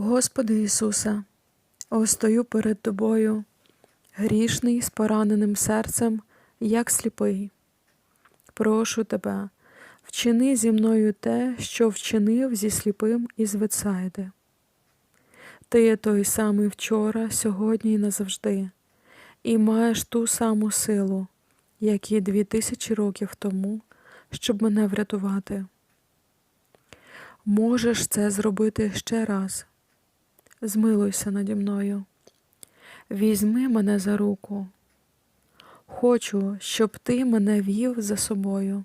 Господи Ісусе, ось стою перед Тобою, грішний, з пораненим серцем, як сліпий. Прошу Тебе, вчини зі мною те, що вчинив зі сліпим із Ветсайди. Ти є той самий вчора, сьогодні і назавжди, і маєш ту саму силу, як і дві тисячі років тому, щоб мене врятувати. Можеш це зробити ще раз. Змилуйся наді мною. Візьми мене за руку. Хочу, щоб ти мене вів за собою.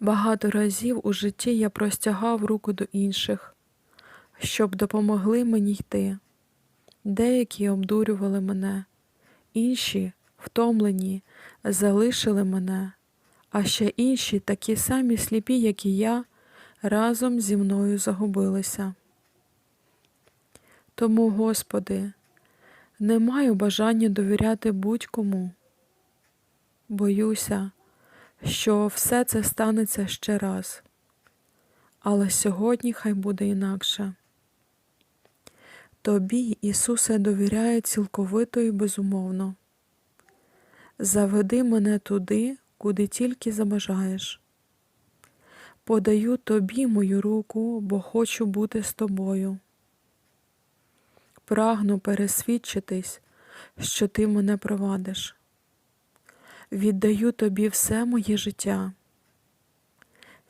Багато разів у житті я простягав руку до інших, щоб допомогли мені йти. Деякі обдурювали мене, інші, втомлені, залишили мене, а ще інші, такі самі сліпі, як і я, разом зі мною загубилися. Тому, Господи, не маю бажання довіряти будь-кому. Боюся, що все це станеться ще раз, але сьогодні хай буде інакше. Тобі, Ісусе, довіряю цілковито і безумовно. Заведи мене туди, куди тільки забажаєш. Подаю тобі мою руку, бо хочу бути з тобою. Прагну пересвідчитись, що ти мене провадиш. Віддаю тобі все моє життя.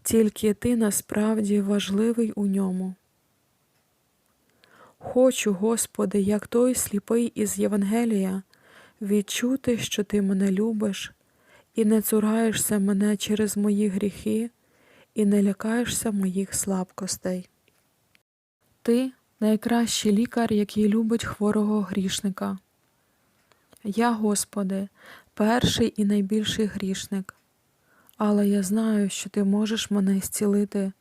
Тільки ти насправді важливий у ньому. Хочу, Господи, як той сліпий із Євангелія, відчути, що Ти мене любиш, і не цураєшся мене через мої гріхи, і не лякаєшся моїх слабкостей. Ти найкращий лікар, який любить хворого грішника. Я, Господи, перший і найбільший грішник, але я знаю, що Ти можеш мене зцілити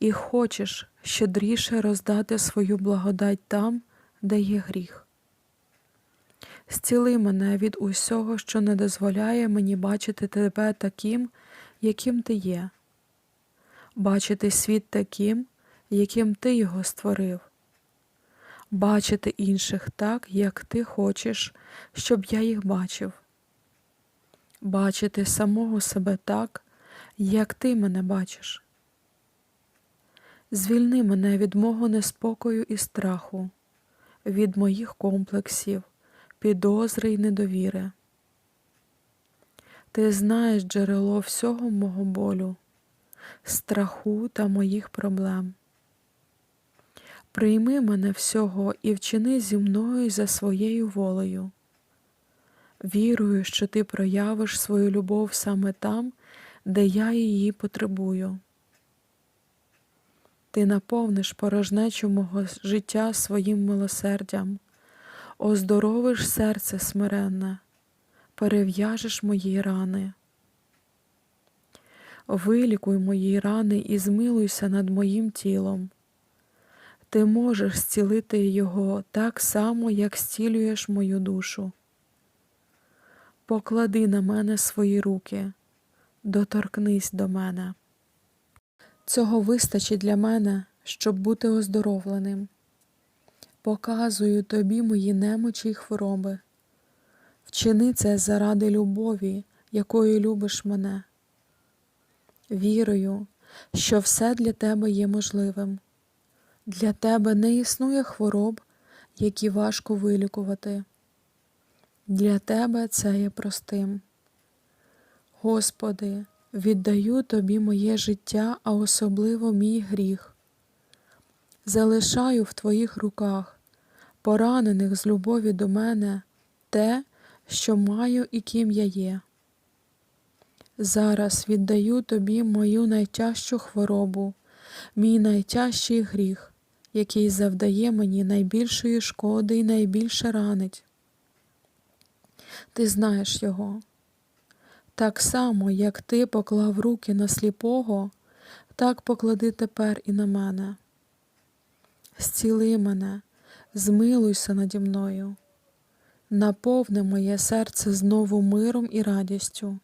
і хочеш щедріше роздати свою благодать там, де є гріх. Зціли мене від усього, що не дозволяє мені бачити тебе таким, яким ти є, бачити світ таким, яким ти його створив, бачити інших так, як ти хочеш, щоб я їх бачив, бачити самого себе так, як ти мене бачиш. Звільни мене від мого неспокою і страху, від моїх комплексів, підозри й недовіри. Ти знаєш джерело всього мого болю, страху та моїх проблем. Прийми мене всього і вчини зі мною за своєю волею. Вірую, що ти проявиш свою любов саме там, де я її потребую. Ти наповниш порожнечу мого життя своїм милосердям, оздоровиш серце смиренне, перев'яжеш мої рани. Вилікуй мої рани і змилуйся над моїм тілом. Ти можеш зцілити його так само, як зцілюєш мою душу. Поклади на мене свої руки, доторкнись до мене. Цього вистачить для мене, щоб бути оздоровленим. Показую тобі мої немочі й хвороби. Вчини це заради любові, якою любиш мене. Вірую, що все для тебе є можливим. Для тебе не існує хвороб, які важко вилікувати. Для тебе це є простим. Господи, віддаю Тобі моє життя, а особливо мій гріх. Залишаю в Твоїх руках, поранених з любові до мене, те, що маю і ким я є. Зараз віддаю Тобі мою найтяжчу хворобу, мій найтяжчий гріх, який завдає мені найбільшої шкоди і найбільше ранить. Ти знаєш його. Так само, як ти поклав руки на сліпого, так поклади тепер і на мене. Зціли мене, змилуйся наді мною, наповни моє серце знову миром і радістю.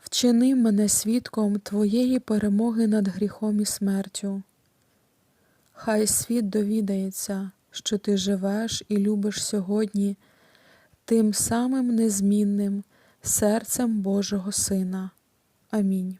Вчини мене свідком Твоєї перемоги над гріхом і смертю. Хай світ довідається, що ти живеш і любиш сьогодні тим самим незмінним серцем Божого Сина. Амінь.